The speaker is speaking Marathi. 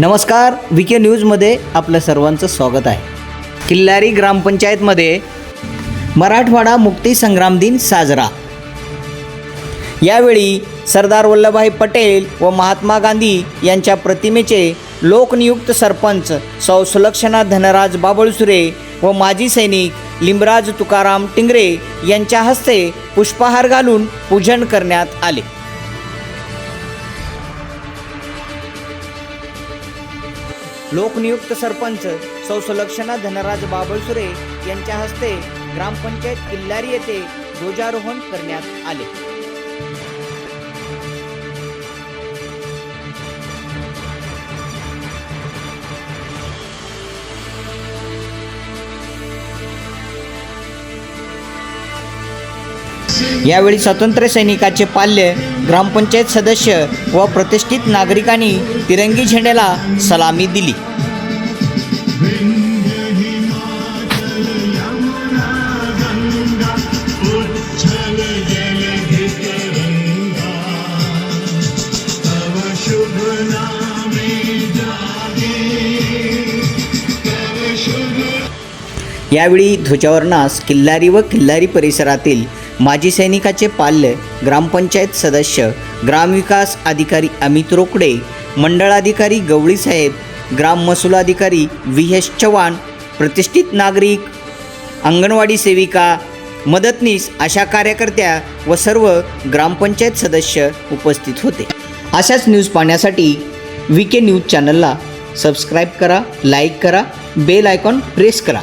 नमस्कार वी के न्यूजमध्ये आपलं सर्वांचं स्वागत आहे. किल्लारी ग्रामपंचायतमध्ये मराठवाडा मुक्ती संग्राम दिन साजरा. यावेळी सरदार वल्लभभाई पटेल व महात्मा गांधी यांच्या प्रतिमेचे लोकनियुक्त सरपंच सौ सुलक्षणा धनराज बाबळसुरे व माजी सैनिक लिंबराज तुकाराम टिंगरे यांच्या हस्ते पुष्पहार घालून पूजन करण्यात आले. लोकनियुक्त सरपंच सौ सुलक्षणा धनराज बाबळसुरे यांच्या हस्ते ग्रामपंचायत किल्लारी येथे ध्वजारोहण करण्यात आले. यावेळी स्वातंत्र्य सैनिकाचे पाल्य ग्रामपंचायत सदस्य व प्रतिष्ठित नागरिकांनी तिरंगी झेंड्याला सलामी दिली. यावेळी ध्वजावरणास किल्लारी व किल्लारी परिसरातील माजी सैनिकाचे पाल्य ग्रामपंचायत सदस्य ग्रामविकास अधिकारी अमित रोकडे मंडळाधिकारी गवळीसाहेब ग्राम महसूलाधिकारी व्ही एस चव्हाण प्रतिष्ठित नागरिक अंगणवाडी सेविका मदतनीस अशा कार्यकर्त्या व सर्व ग्रामपंचायत सदस्य उपस्थित होते. अशाच न्यूज पाहण्यासाठी व्ही के न्यूज चॅनलला सबस्क्राईब करा लाईक करा बेल आयकॉन प्रेस करा.